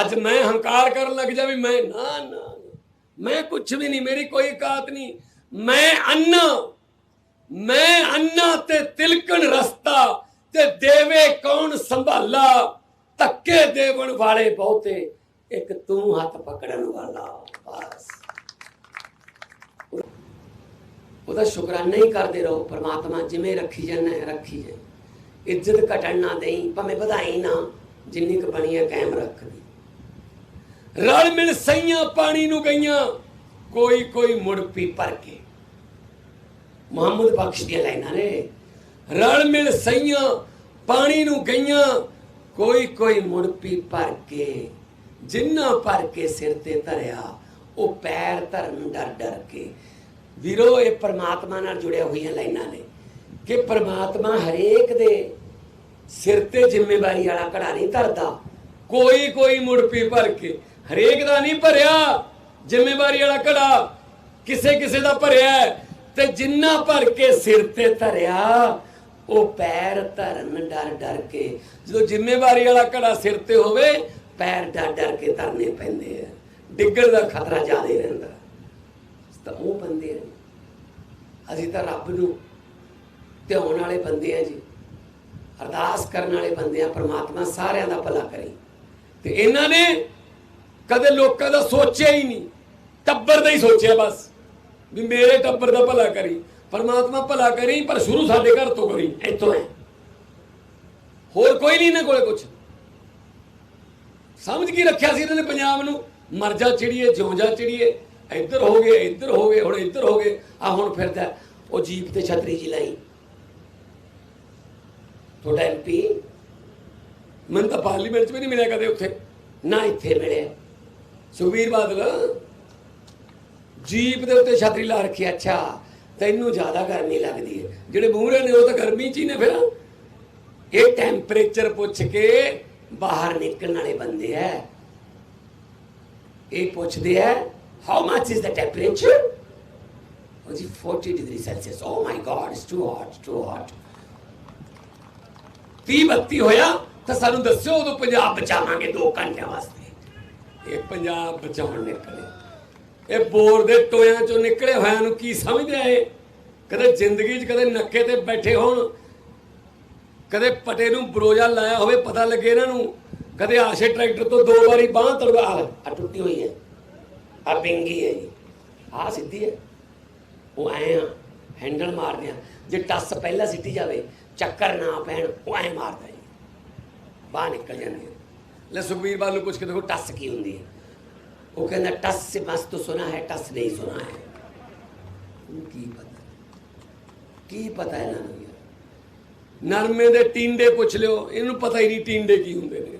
ਅੱਜ ਮੈਂ ਹੰਕਾਰ ਕਰਨ ਲੱਗ ਜਾ ਵੀ ਮੈਂ, ਨਾ ਨਾ ਮੈਂ ਕੁਝ ਵੀ ਨਹੀਂ, ਮੇਰੀ ਕੋਈ ਕਾਤ ਨਹੀਂ। ਮੈਂ ਅੰਨਾ ਮੈਂ ਅੰਨਾ ਤੇ ਤਿਲਕਣ ਰਸਤਾ ਤੇ ਦੇਵੇ ਕੌਣ ਸੰਭਾਲਾ? ਧੱਕੇ ਦੇਵਣ ਵਾਲੇ ਬਹੁਤੇ, ਇੱਕ ਤੂੰ ਹੱਥ ਪਕੜਨ ਵਾਲਾ, ਬਸ। ਉਹਦਾ ਸ਼ੁਕਰਾਨਾ ਹੀ ਕਰਦੇ ਰਹੋ, ਪ੍ਰਮਾਤਮਾ ਜਿਵੇਂ ਰੱਖੀ ਜਾਂਦਾ ਹੈ, ਰੱਖੀ ਜਾਏ। ਇੱਜ਼ਤ ਘਟਣ ਨਾ ਦੇਈ, ਭਾਵੇਂ ਵਧਾਈ ਨਾ, ਜਿੰਨੀ ਕੁ ਬਣੀ ਹੈ, ਕਾਇਮ ਰੱਖਦੀ ਰਲ ਮਿਲ ਸਈਆਂ ਪਾਣੀ ਨੂੰ ਗਈਆਂ, ਕੋਈ ਕੋਈ ਮੁੜ ਪੀ ਭਰ ਕੇ। ਮੁਹੰਮਦ ਬਖਸ਼ ਦੀਆਂ ਲਾਈਨਾਂ ਨੇ। ਰਲ ਮਿਲ ਸਈਆਂ ਪਾਣੀ ਨੂੰ ਗਈਆਂ, ਕੋਈ ਕੋਈ ਮੁੜ ਪੀ ਭਰ ਕੇ। ਜਿੰਨਾ ਭਰ ਕੇ ਸਿਰ ਤੇ ਧਰਿਆ, ਉਹ ਪੈਰ ਧਰਨ ਡਰ ਡਰ ਕੇ। ਵੀਰੋ, ਇਹ ਪ੍ਰਮਾਤਮਾ ਨਾਲ ਜੁੜਿਆ ਹੋਈਆਂ ਲਾਈਨਾਂ ਨੇ ਕਿ ਪ੍ਰਮਾਤਮਾ ਹਰੇਕ ਦੇ ਸਿਰ ਤੇ ਜ਼ਿੰਮੇਵਾਰੀ ਵਾਲਾ ਘੜਾ ਨਹੀਂ ਧਰਦਾ। ਕੋਈ ਕੋਈ ਮੁੜ ਪੀ ਭਰ ਕੇ। ਹਰੇਕ ਦਾ ਨਹੀਂ ਭਰਿਆ, ਜ਼ਿੰਮੇਵਾਰੀ ਵਾਲਾ ਘੜਾ ਕਿਸੇ ਕਿਸੇ ਦਾ ਭਰਿਆ ਤੇ ਜਿੰਨਾ ਭਰ ਕੇ ਸਿਰ ਤੇ ਧਰਿਆ, ਉਹ ਪੈਰ ਧਰਨ ਡਰ ਡਰ ਕੇ। ਜਦੋਂ ਜ਼ਿੰਮੇਵਾਰੀ ਵਾਲਾ ਘੜਾ ਸਿਰ ਤੇ ਹੋਵੇ, ਪੈਰ ਡਰ ਡਰ ਕੇ ਧਰਨੇ ਪੈਂਦੇ ਆ। ਡਿੱਗਣ ਦਾ ਖਤਰਾ ਜ਼ਿਆਦਾ ਰਹਿੰਦਾ। ਤਾਂ ਉਹ ਬੰਦੇ ਆ ਅਸੀਂ ਤਾਂ ਰੱਬ ਨੂੰ ਧਿਆਉਣ ਵਾਲੇ ਬੰਦੇ ਆ ਜੀ। ਅਰਦਾਸ ਕਰਨ ਵਾਲੇ ਬੰਦੇ ਆ, ਪ੍ਰਮਾਤਮਾ ਸਾਰਿਆਂ ਦਾ ਭਲਾ ਕਰੇ। ਤੇ ਇਹਨਾਂ ਨੇ ਕਦੇ ਲੋਕਾਂ ਦਾ ਸੋਚਿਆ ਹੀ ਨਹੀਂ। ਟੱਬਰ ਦਾ ਹੀ ਸੋਚਿਆ ਬਸ। ਵੀ ਮੇਰੇ ਟੱਬਰ ਦਾ ਭਲਾ ਕਰੀ, ਪਰਮਾਤਮਾ ਭਲਾ ਕਰੀ, ਪਰ ਸ਼ੁਰੂ ਸਾਡੇ ਘਰ ਤੋਂ ਕਰੀ, ਇੱਥੋਂ। ਹੈ ਹੋਰ ਕੋਈ ਨਹੀਂ ਇਹਨਾਂ ਕੋਲੇ ਕੁਝ ਸਮਝ ਕੀ ਰੱਖਿਆ ਸੀ ਇਹਨਾਂ ਨੇ ਪੰਜਾਬ ਨੂੰ? ਮਰਜ਼ਾ ਚਿੜੀਏ, ਜਿਉਂ ਜਾ ਚਿੜੀਏ। ਇੱਧਰ ਹੋ ਗਏ, ਇੱਧਰ ਹੋ ਗਏ, ਹੁਣ ਇੱਧਰ ਹੋ ਗਏ। ਆ ਹੁਣ ਫਿਰਦਾ ਉਹ ਜੀਪ ਤੇ ਛਤਰੀ ਜੀ ਲਾਈ। ਤੁਹਾਡਾ ਐਮਪੀ ਮੈਨੂੰ ਤਾਂ ਪਾਰਲੀਮੈਂਟ 'ਚ ਵੀ ਨਹੀਂ ਮਿਲਿਆ ਕਦੇ ਉੱਥੇ। ਨਾ ਇੱਥੇ ਮਿਲਿਆ। ਸੁਖਬੀਰ ਬਾਦਲ ਜੀਪ ਦੇ ਉੱਤੇ ਛਤਰੀ ਲਾ ਰੱਖੀ ਆ, ਅੱਛਾ ਤੈਨੂੰ ਜ਼ਿਆਦਾ ਗਰਮੀ ਲੱਗਦੀ ਹੈ। ਜਿਹੜੇ ਮੂਹਰੇ ਨੇ ਉਹ ਤਾਂ ਗਰਮੀ 'ਚ ਹੀ ਨੇ ਫਿਰ। ਇਹ ਟੈਂਪਰੇਚਰ ਪੁੱਛ ਕੇ ਬਾਹਰ ਨਿਕਲਣ ਵਾਲੇ ਬੰਦੇ ਐ। ਇਹ ਪੁੱਛਦੇ ਐ how much is the temperature ਉਹ ਜੀ 40 degree Celsius oh my god it's too hot too hot 30 32 ਹੋਇਆ ਤਾਂ ਸਾਨੂੰ ਦੱਸਿਓ ਉਦੋਂ ਪੰਜਾਬ ਬਚਾਵਾਂਗੇ 2 ਘੰਟਿਆਂ ਵਾਸਤੇ। ਇਹ ਪੰਜਾਬ ਬਚਾਉਣ ਨਿਕਲੇ। ਇਹ ਬੋਰ ਦੇ ਟੋਇਆਂ ਚੋਂ ਨਿਕਲੇ ਹੋਇਆਂ ਨੂੰ ਕੀ ਸਮਝਦੇ ਆ ਇਹ? ਕਦੇ ਜ਼ਿੰਦਗੀ 'ਚ ਕਦੇ ਨੱਕੇ ਤੇ ਬੈਠੇ ਹੋਣ, ਕਦੇ ਪਟੇ ਨੂੰ ਬਰੋਜਾ ਲਾਇਆ ਹੋਵੇ ਪਤਾ ਲੱਗੇ ਇਹਨਾਂ ਨੂੰ, ਕਦੇ ਆਸ਼ੇ ਟਰੈਕਟਰ ਤੋਂ ਦੋ ਵਾਰੀ ਬਾਹ ਤੜਵਾ ਆ ਟੁੱਟੀ ਹੋਈ ਹੈ। ਆ ਪਿੰਗੀ ਹੈ ਜੀ। ਆ ਸਿੱਧੀ ਹੈ। ਉਹ ਐ ਆ, ਹੈਂਡਲ ਮਾਰਦੇ ਆ। ਜੇ ਟੱਸ ਪਹਿਲਾਂ ਸਿੱਟੀ ਜਾਵੇ, ਚੱਕਰ ਨਾ ਪੈਣ, ਉਹ ਐ ਮਾਰਦਾ ਜੀ। ਬਾਹਰ ਨਿਕਲ ਜਾਂਦੀ ਹੈ। ਲੈ ਸੁਖਬੀਰ ਬਾਲ ਨੂੰ ਪੁੱਛ ਕੇ ਦੇਖੋ ਟੱਸ ਕੀ ਹੁੰਦੀ ਹੈ। ਉਹ ਕਹਿੰਦਾ ਟੱਸ ਸੇ ਬਸ ਤੋਂ ਸੁਣਾ ਹੈ, ਟੱਸ ਨਹੀਂ ਸੁਣਾ ਹੈ। ਉਹਨੂੰ ਕੀ ਪਤਾ ਕੀ ਪਤਾ ਇਹਨਾਂ ਨੂੰ ਯਾਰ? ਨਰਮੇ ਦੇ ਟਿੰਡੇ ਪੁੱਛ ਲਿਓ, ਇਹਨੂੰ ਪਤਾ ਹੀ ਨਹੀਂ ਟਿੰਡੇ ਕੀ ਹੁੰਦੇ ਨੇ।